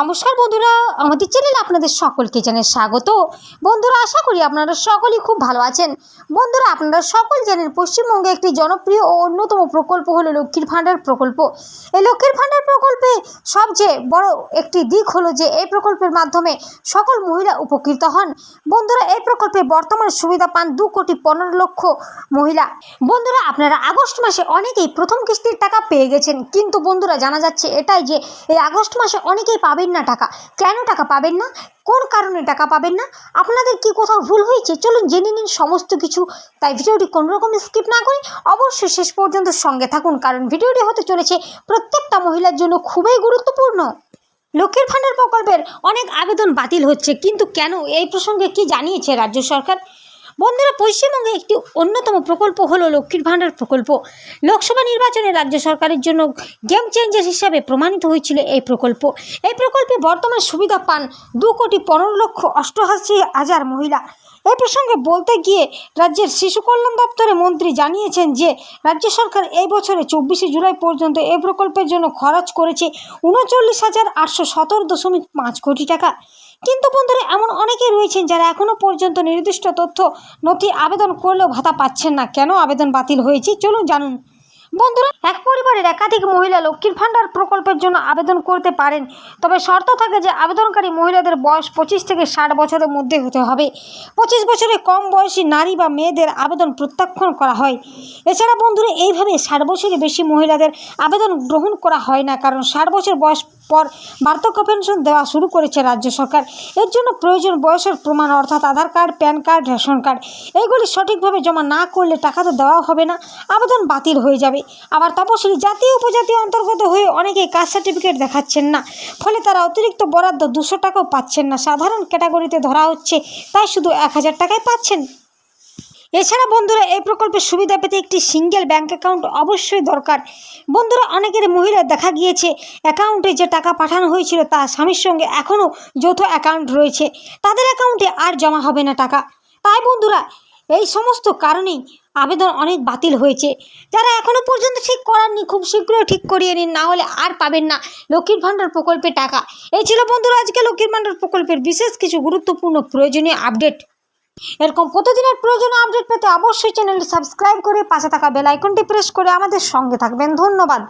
নমস্কার বন্ধুরা, আমাদের চ্যানেলে আপনাদের সকলকে জানাই স্বাগত। বন্ধুরা, আশা করি আপনারা সকলেই খুব ভালো আছেন। বন্ধুরা, আপনারা সকল জানেন পশ্চিমবঙ্গে একটি জনপ্রিয় ও অন্যতম প্রকল্প হলো লক্ষ্মীর ভাণ্ডার প্রকল্প। এই লক্ষ্মীর ভাণ্ডার প্রকল্পে সবচেয়ে বড় একটি দিক হলো যে, এই প্রকল্পের মাধ্যমে সকল মহিলা উপকৃত হন। বন্ধুরা, এই প্রকল্পে বর্তমান সুবিধা পান দু কোটি পনেরো লক্ষ মহিলা। বন্ধুরা, আপনারা আগস্ট মাসে অনেকেই প্রথম কিস্তির টাকা পেয়ে গেছেন। কিন্তু বন্ধুরা, জানা যাচ্ছে এটাই যে, এই আগস্ট মাসে অনেকেই পাবেন না টাকা। কেন টাকা পাবেন না? কোন কারণে টাকা পাবেন না? আপনাদের কি কোথাও ভুল হয়েছে? চলুন জেনে নিন সমস্ত কিছু। তাই ভিডিওটি কোনো রকম স্কিপ না করে অবশ্যই শেষ পর্যন্ত সঙ্গে থাকুন, কারণ ভিডিওটি হতে চলেছে প্রত্যেকটা মহিলার জন্য খুবই গুরুত্বপূর্ণ। লক্ষ্মীর ভাণ্ডার প্রকল্পের অনেক আবেদন বাতিল হচ্ছে, কিন্তু কেন? এই প্রসঙ্গে কি জানিয়েছে রাজ্য সরকার? বন্ধুরা, পশ্চিমবঙ্গে একটি অন্যতম প্রকল্প হলো লক্ষ্মীর ভাণ্ডার প্রকল্প। লোকসভা নির্বাচনে রাজ্য সরকারের জন্য গেম চেঞ্জার হিসাবে প্রমাণিত হয়েছিল এই প্রকল্প। এই প্রকল্পে বর্তমান সুবিধা পান দু কোটি পনেরো লক্ষ অষ্টআশি হাজার মহিলা। এই প্রসঙ্গে বলতে গিয়ে রাজ্যের শিশু কল্যাণ দপ্তরের মন্ত্রী জানিয়েছেন যে, রাজ্য সরকার এই বছরে চব্বিশে জুলাই পর্যন্ত এই প্রকল্পের জন্য খরচ করেছে উনচল্লিশ হাজার আটশো সতেরো দশমিক পাঁচ কোটি টাকা। কিন্তু বন্ধুরা, এমন অনেকে রয়েছেন যারা এখনও পর্যন্ত নির্দিষ্ট তথ্য নথি আবেদন করলেও ভাতা পাচ্ছেন না। কেন আবেদন বাতিল হয়েছে? চলুন জানুন। বন্ধুরা, এক পরিবারের একাধিক মহিলা লক্ষ্মীর ভাণ্ডার প্রকল্পের জন্য আবেদন করতে পারেন। তবে শর্ত থাকে যে, আবেদনকারী মহিলাদের বয়স পঁচিশ থেকে ষাট বছরের মধ্যে হতে হবে। পঁচিশ বছরের কম বয়সী নারী বা মেয়েদের আবেদন প্রত্যাখ্যান করা হয়। এছাড়া বন্ধুরা, এইভাবে ষাট বছরের বেশি মহিলাদের আবেদন গ্রহণ করা হয় না, কারণ ষাট বছর বয়স পর বার্ধক্য পেনশন দেওয়া শুরু করেছে রাজ্য সরকার। এর জন্য প্রয়োজন বয়সের প্রমাণ, অর্থাৎ Aadhaar card, PAN card, ration card. এইগুলি সঠিকভাবে জমা না করলে টাকা তো দেওয়া হবে না, আবেদন বাতিল হয়ে যাবে। আবার তপশিলি জাতি উপজাতি অন্তর্গত হয়ে অনেকেই কাস্ট সার্টিফিকেট দেখাচ্ছেন না। ফলে তারা অতিরিক্ত বরাদ্দ দুশো টাকাও পাচ্ছেন না। সাধারণ ক্যাটাগরিতে ধরা হচ্ছে, তাই শুধু এক হাজার টাকায় পাচ্ছেন। এছাড়া বন্ধুরা, এই প্রকল্পের সুবিধা পেতে একটি সিঙ্গেল ব্যাংক অ্যাকাউন্ট অবশ্যই দরকার। বন্ধুরা, অনেকের মহিলা দেখা গিয়েছে অ্যাকাউন্টে যে টাকা পাঠানো হয়েছিল তা স্বামীর সঙ্গে এখনও যৌথ অ্যাকাউন্ট রয়েছে। তাদের অ্যাকাউন্টে আর জমা হবে না টাকা। তাই বন্ধুরা এই সমস্ত কারণেই আবেদন অনেক বাতিল হয়েছে। যারা এখনও পর্যন্ত ঠিক করাননি, খুব শীঘ্রই ঠিক করিয়ে নিন, না হলে আর পাবেন না লক্ষ্মীর ভাণ্ডার প্রকল্পে টাকা। এই ছিল বন্ধুরা আজকে লক্ষ্মীর ভাণ্ডার প্রকল্পের বিশেষ কিছু গুরুত্বপূর্ণ প্রয়োজনীয় আপডেট। এরকম প্রতিদিনের প্রয়োজনীয় আপডেট পেতে অবশ্যই চ্যানেলটি সাবস্ক্রাইব করে পাশে থাকা বেল আইকনটি প্রেস করে আমাদের সঙ্গে থাকবেন। ধন্যবাদ।